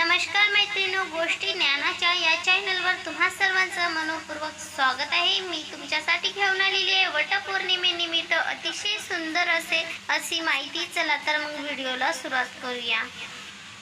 नमस्कार मैत्रिणी गोष्टी ज्ञानाच्या या चॅनलवर तुम्हा सर्वांचं मनपूर्वक स्वागत आहे. मी तुमच्यासाठी घेऊन आलेली आहे वटपौर्णिमेनिमित्त अतिशय सुंदर असे अशी माहिती. चला तर मग व्हिडिओला सुरुवात करूया.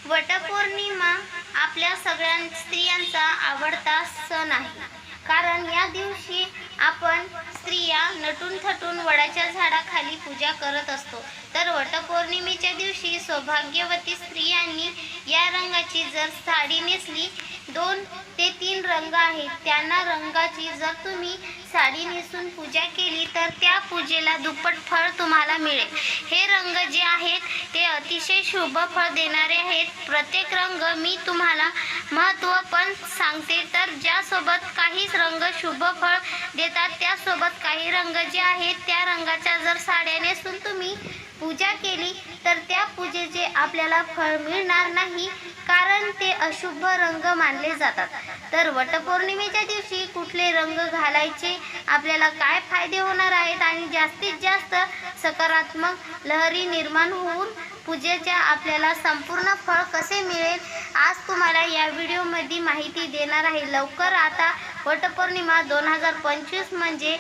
वटपौर्णिमा आपल्या सगळ्या स्त्रियांचा आवडता सण आहे. कारण या दिवशी आपण स्त्रिया नटून थटून वडाच्या झाडाखाली पूजा करत असतो. तर वटपौर्णिमेच्या दिवशी सौभाग्यवती स्त्रियांनी या रंगाची जर साडी नेसली दोन ते तीन रंग आहेत. त्यांना रंगाची जर तुम्ही साडी नेसून पूजा केली तर त्या पूजेला दुप्पट फळ तुम्हाला मिळेल. हे रंग जे आहेत ते अतिशय शुभ फळ देणारे आहेत. प्रत्येक रंग मी तुम्हाला महत्त्व पण सांगते. तर ज्यासोबत काही रंग शुभ फळ देतात त्यासोबत काही रंग जे आहेत त्या रंगाच्या जर साड्या नेसून तुम्ही पूजा केली तर त्या पूजेचे आपल्याला फळ मिळणार नाही. कारण ते अशुभ रंग मानले जातात. तर वटपौर्णिमेच्या दिवशी कुठले रंग घालायचे आपल्याला काय फायदे होणार आहेत आणि जास्तीत जास्त सकारात्मक लहरी निर्माण होऊन पूजेच्या आपल्याला संपूर्ण फळ कसे मिळेल आज तुम्हाला या व्हिडिओमध्ये माहिती देणार आहे. लवकर आता वटपौर्णिमा दोन हजार पंचवीस म्हणजे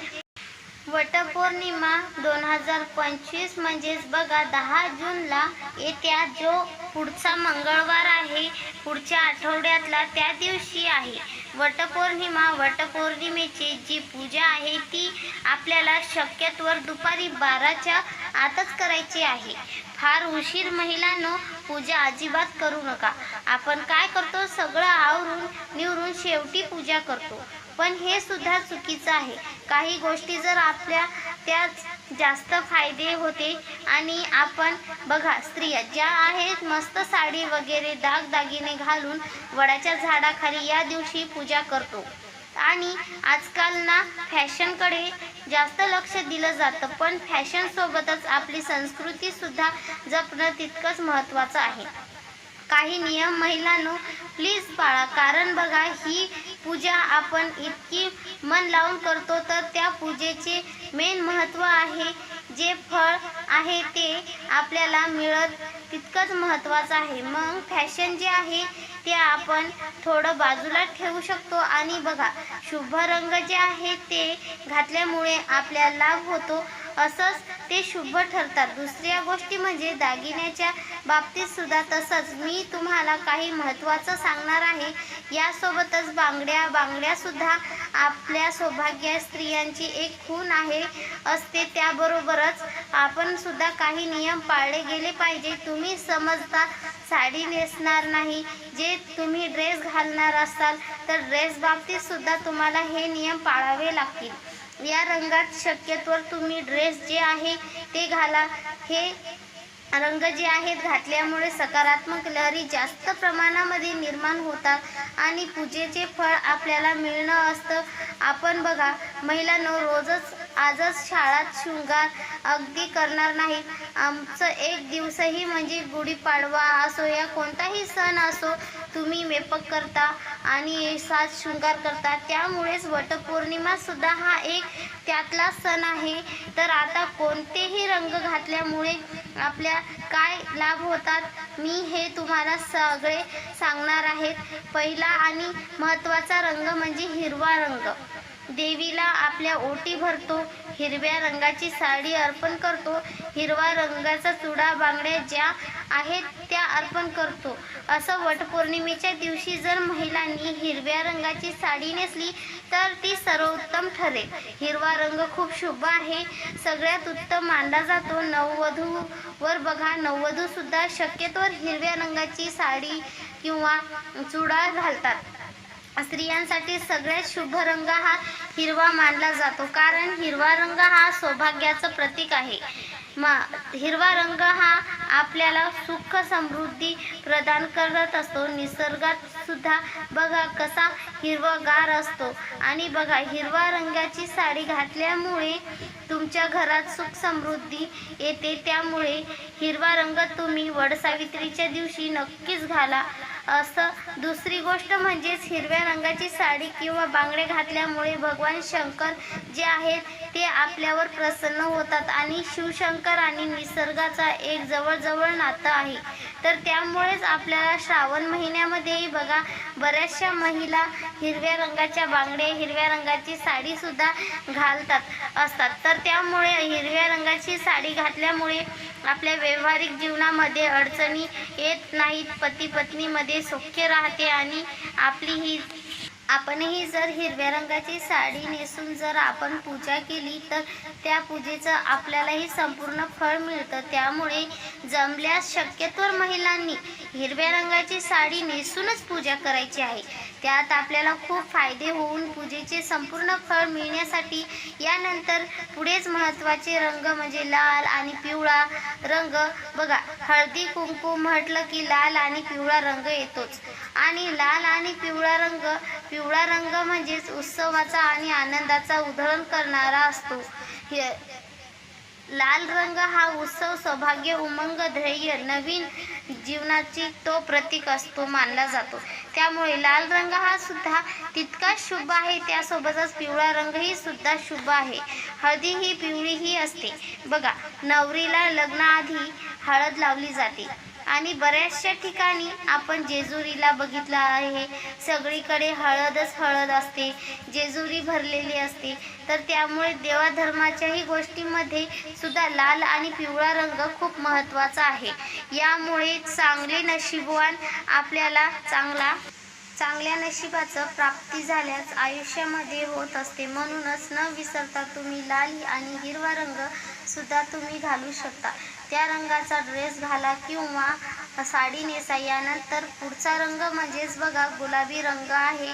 वटपौर्णिमा दोन हजार पंचवीस म्हणजेच बघा दहा जूनला येत्या जो पुढचा मंगळवार आहे पुढच्या आठवड्यातला त्या दिवशी आहे. वटपौर्णिमा वटपौर्णिमेची जी पूजा आहे ती आपल्याला शक्यतोवर दुपारी बाराच्या आतच करायची आहे. फार उशीर महिलांनो पूजा अजिबात करू नका. आपण काय करतो सगळं आवरून निवरून शेवटी पूजा करतो. पण हे सुद्धा चुकीचं आहे. काही गोष्टी जर आपल्या त्या जास्त फायदे होते आणि आपण बघा स्त्रिया ज्या आहेत मस्त साडी वगैरे दागदागिने घालून वडाच्या झाडाखाली या दिवशी पूजा करतो. आणि आजकाल ना फॅशनकडे जास्त लक्ष दिलं जातं पण फॅशनसोबतच आपली संस्कृतीसुद्धा जपणं तितकंच महत्त्वाचं आहे. काही नियम महिलांनो प्लीज पाळा. कारण बघा ही पूजा आपण इतकी मन लावून करतो तर त्या पूजेचे मेन महत्त्व आहे. जे फळ आहे ते आपल्याला मिळत तितकंच महत्त्वाचं आहे. मग फॅशन जे आहे ते आपण थोडं बाजूला ठेवू शकतो. आणि बघा शुभ रंग जे आहे ते घातल्यामुळे आपल्याला लाभ होतो. असंच ते शुभ ठरतात. दुसऱ्या गोष्टी म्हणजे दागिन्याच्या बाबतीत सुद्धा तसंच. मी तुम्हाला काही महत्त्वाचं सांगणार आहे. यासोबतच बांगड्या बांगड्यासुद्धा आपल्या सौभाग्य स्त्रियांची एक खून आहे असते त्याबरोबरच आपण सुद्धा काही नियम पाळले गेले पाहिजे. तुम्ही समजता साडी नेसणार नाही जे तुम्ही ड्रेस घालणार असाल तर ड्रेस बाबतीत सुद्धा तुम्हाला हे नियम पाळावे लागतील. या रंगात शक्यतोवर तुम्ही ड्रेस जे आहे ते घाला. हे रंग जे आहेत घातल्यामुळे सकारात्मक लहरी जास्त प्रमाणामध्ये निर्माण होतात आणि पूजेचे फळ आपल्याला मिळणं असतं. आपण बघा महिलांनो रोजच आजच शाळात शृंगार अगदी करणार नाही. आमचं एक दिवसही म्हणजे गुढीपाडवा असो या कोणताही सण असो तुम्ही मेपक करता आणि साज शृंगार करता. त्यामुळेच वटपौर्णिमासुद्धा हा एक त्यातला सण आहे. तर आता कोणतेही रंग घातल्यामुळे आपल्या काय लाभ होतात मी हे तुम्हाला सगळे सांगणार आहेत पहिला आणि महत्त्वाचा रंग म्हणजे हिरवा रंग. देवीला आपल्या ओटी भरतो हिरव्या रंगाची साडी अर्पण करतो हिरवा रंगाचा चुडा बांगड्या ज्या आहेत त्या अर्पण करतो. असं वटपौर्णिमेच्या दिवशी जर महिलांनी हिरव्या रंगाची साडी नेसली तर ती सर्वोत्तम ठरेल. हिरवा रंग खूप शुभ आहे. सगळ्यात उत्तम मानला जातो. नववधूवर बघा नववधूसुद्धा शक्यतोवर हिरव्या रंगाची साडी किंवा चुडा घालतात. स्त्रियांसाठी सगळ्यात शुभ रंग हा हिरवा मानला जातो. कारण हिरवा रंग हा सौभाग्याचं प्रतीक आहे. मा हिरवा रंग हा आपल्याला सुख समृद्धी प्रदान करत असतो. निसर्गात सुद्धा बघा कसा हिरवागार असतो. आणि बघा हिरवा रंगाची साडी घातल्यामुळे तुमच्या घरात सुख समृद्धी येते. त्यामुळे हिरवा रंग तुम्ही वडसावित्रीच्या दिवशी नक्कीच घाला. असं दुसरी गोष्ट म्हणजेच हिरव्या रंगाची साडी किंवा बांगडे घातल्यामुळे भगवान शंकर जे आहेत ते आपल्यावर प्रसन्न होतात आणि शिवशंकर आणि निसर्गाचा एक जवळजवळ नातं आहे. तर त्यामुळेच आपल्याला श्रावण महिन्यामध्येही बघा बऱ्याचशा महिला हिरव्या रंगाच्या बांगड्या हिरव्या रंगाची साडीसुद्धा घालतात असतात. तर त्यामुळे हिरव्या रंगाची साडी घातल्यामुळे आपल्या व्यावहारिक जीवनामध्ये अडचणी येत नाहीत. पती पत्नीमध्ये सौख्य राहते आणि आपली ही आपणही जर हिरव्या रंगाची साडी नेसून जर आपण पूजा केली तर त्या पूजेचं आपल्यालाही संपूर्ण फळ मिळतं. त्यामुळे जमल्यास शक्यतोवर महिलांनी हिरव्या रंगाची साडी नेसूनच पूजा करायची आहे. त्यात आपल्याला खूप फायदे होऊन पूजेचे संपूर्ण फळ मिळण्यासाठी यानंतर पुढेच महत्त्वाचे रंग म्हणजे लाल आणि पिवळा रंग. बघा हळदी कुंकू म्हटलं की लाल आणि पिवळा रंग येतोच. आणि लाल आणि पिवळा रंग पिवळा रंग म्हणजेच उत्सवाचा आणि आनंदाचा उधळण करणारा असतो. हे लाल रंग हा उत्सव सौभाग्य उमंग ध्येय नवीन जीवनाची तो प्रतीक असतो मानला जातो. त्यामुळे लाल रंग हा सुद्धा तितकाच शुभ आहे त्यासोबतच पिवळा रंगही सुद्धा शुभ आहे. हळदी ही पिवळी ही असते. बघा नवरीला लग्नाआधी हळद लावली जाते. आणि बऱ्याचशा ठिकाणी आपण जेजुरीला बघितलं आहे. सगळीकडे हळदच हळद असते. जेजुरी भरलेली असते. तर त्यामुळे देवाधर्माच्याही गोष्टीमध्ये सुद्धा लाल आणि पिवळा रंग खूप महत्त्वाचा आहे. यामुळे चांगले नशीबवान आपल्याला चांगला चांगल्या नशिबाचं प्राप्ती झाल्यास आयुष्यामध्ये होत असते. म्हणूनच न विसरता तुम्ही लाल आणि हिरवा रंग सुद्धा तुम्ही घालू शकता. त्या रंगाचा ड्रेस घाला किंवा साडी नेसा यानंतर पुढचा रंग म्हणजेच बघा गुलाबी रंग आहे.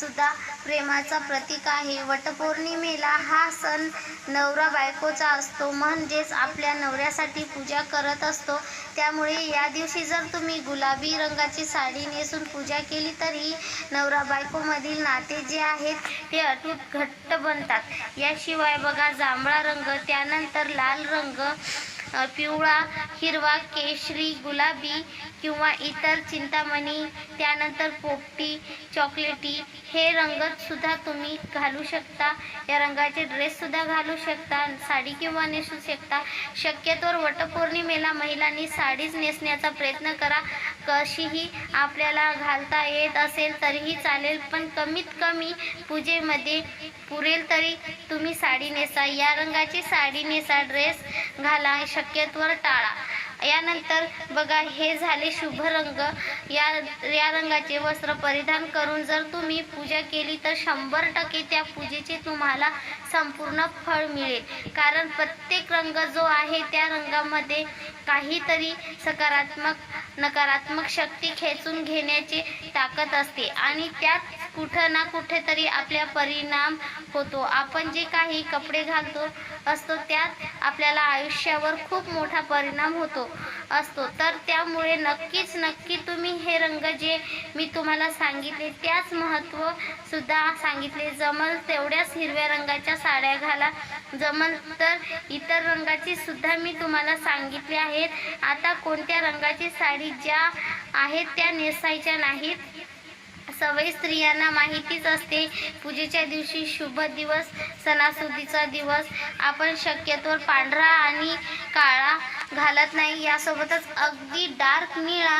सुद्धा प्रेमाचा प्रतीक आहे. वटपौर्णिमेला हा सण नवरा बायकोचा असतो. म्हणजेच आपल्या नवऱ्यासाठी पूजा करत असतो. त्यामुळे या दिवशी जर तुम्ही गुलाबी रंगाची साडी नेसून पूजा केली तरी नवरा बायकोमधील नाते जे आहेत ते अटूट घट्ट बनतात. याशिवाय बघा जांभळा रंग त्यानंतर लाल रंग पिवळा हिरवा केशरी गुलाबी किंवा इतर चिंतामणी त्यानंतर पोपटी चॉकलेटी हे रंगसुद्धा तुम्ही घालू शकता. या रंगाचे ड्रेससुद्धा घालू शकता साडी किंवा नेसू शकता. शक्यतोवर वटपौर्णिमेला महिलांनी साडीच नेसण्याचा प्रयत्न करा. कशीही आपल्याला घालता येत असेल तरीही चालेल पण कमीत कमी पूजेमध्ये पुरेल तरी तुम्ही साडी नेसा. या रंगाची साडी नेसा ड्रेस घाला शक्यतोवर टाळा. यानंतर बघा हे झाले शुभ रंग. या या रंगाचे वस्त्र परिधान करून जर तुम्ही पूजा केली तर शंभर टक्के त्या पूजेचे तुम्हाला संपूर्ण फळ मिळेल. कारण प्रत्येक रंग जो आहे त्या रंगामध्ये काहीतरी सकारात्मक नकारात्मक शक्ती खेचून घेण्याची ताकद असते. आणि त्यात कुठं ना कुठेतरी आपल्या परिणाम होतो. आपण जे काही कपडे घालतो असतो त्यात आपल्याला आयुष्यावर खूप मोठा परिणाम होतो असतो. तर त्यामुळे नक्कीच नक्की तुम्ही हे रंग जे मी तुम्हाला सांगितले त्याच महत्त्व सुद्धा सांगितले. जमल तेवढ्याच हिरव्या रंगाच्या साड्या घाला. जमल तर इतर रंगाची सुद्धा मी तुम्हाला सांगितली आहेत. आता कोणत्या रंगाची साडी ज्या आहेत त्या नेसायच्या नाहीत. सवय स्त्रियांना माहितीच असते. पूजेच्या दिवशी शुभ दिवस सणासुदीचा दिवस. आपण शक्यतोवर पांढरा आणि काळा घालत नाही. यासोबतच अगदी डार्क निळा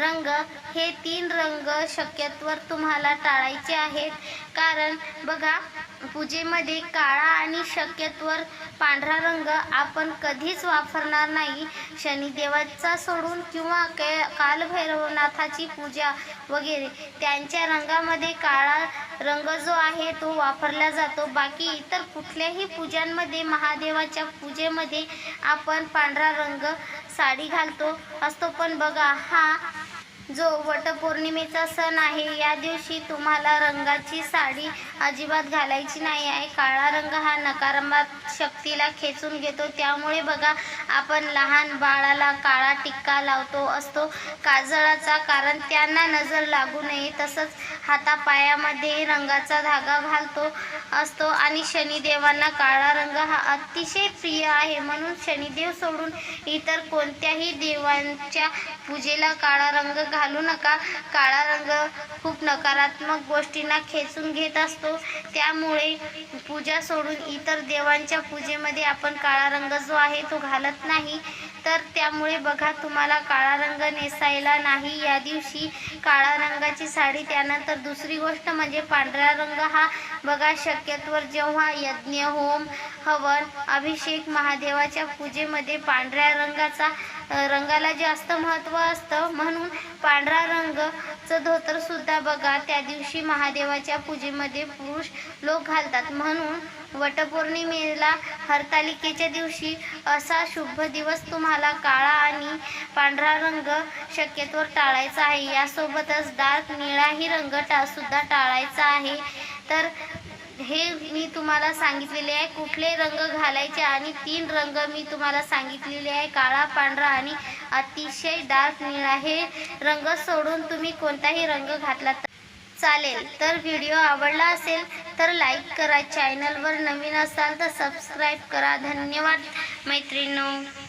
रंग हे तीन रंग शक्यतोवर तुम्हाला टाळायचे आहेत. कारण बघा पूजेमध्ये काळा आणि शक्यतोवर पांढरा रंग आपण कधीच वापरणार नाही. शनिदेवाचा सोडून किंवा के कालभैरवनाथाची पूजा वगैरे त्यांच्या रंगामध्ये काळा रंग जो आहे तो वापरला जातो. बाकी इतर कुठल्याही पूजांमध्ये महादेवाच्या पूजेमध्ये आपण पांढरा रंग साडी घालतो असतो. पण बघा हा जो वटपौर्णिमेचा सण आहे या दिवशी तुम्हाला रंगाची साडी अजिबात घालायची नाही आहे. काळा रंग हा नकारात्मक शक्तीला खेचून घेतो. त्यामुळे बघा आपण लहान बाळाला काळा टिक्का लावतो असतो. काजळाचा कारण त्यांना नजर लागू नये. तसंच हातापायामध्ये रंगाचा धागा घालतो असतो. आणि शनिदेवांना काळा रंग हा अतिशय प्रिय आहे. म्हणून शनिदेव सोडून इतर कोणत्याही देवांच्या पूजेला काळा रंग घालू नका. काळा रंग खूप नकारात्मक गोष्टींना खेचून घेत असतो. त्यामुळे पूजा सोडून इतर देवांच्या पूजेमध्ये आपण काळा रंग जो आहे तो घालत नाही. तर त्यामुळे बघा तुम्हाला काळा रंग नेसायला नाही. या दिवशी काळा रंगाची साडी त्यानंतर दुसरी गोष्ट म्हणजे पांढरा रंग हा बघा शक्यतोवर जेव्हा यज्ञ होम हवन अभिषेक महादेवाच्या पूजेमध्ये पांढऱ्या रंगाचा रंगाला जास्त महत्त्व असतं. म्हणून पांढरा रंगचं धोतर सुद्धा बघा त्या दिवशी महादेवाच्या पूजेमध्ये पुरुष लोक घालतात. म्हणून वटपौर्णिमेला हरतालिकेच्या दिवशी असा शुभ दिवस तुम्हाला काळा आणि पांढरा रंग शक्यतोवर टाळायचा आहे. यासोबतच डार्क निळाही रंग टा सुद्धा टाळायचा आहे. तर हे मी तुम्हाला सांगितलेले आहे. कुठले रंग घालायचे आणि तीन रंग मी तुम्हाला सांगितलेले आहे. काळा पांढरा आणि अतिशय डार्क निळा. हे रंग सोडून तुम्ही कोणताही रंग घातला चालेल. तर व्हिडिओ आवडला असेल तर लाईक करा. चॅनलवर नवीन असाल तर सबस्क्राईब करा. धन्यवाद मैत्रिणींनो.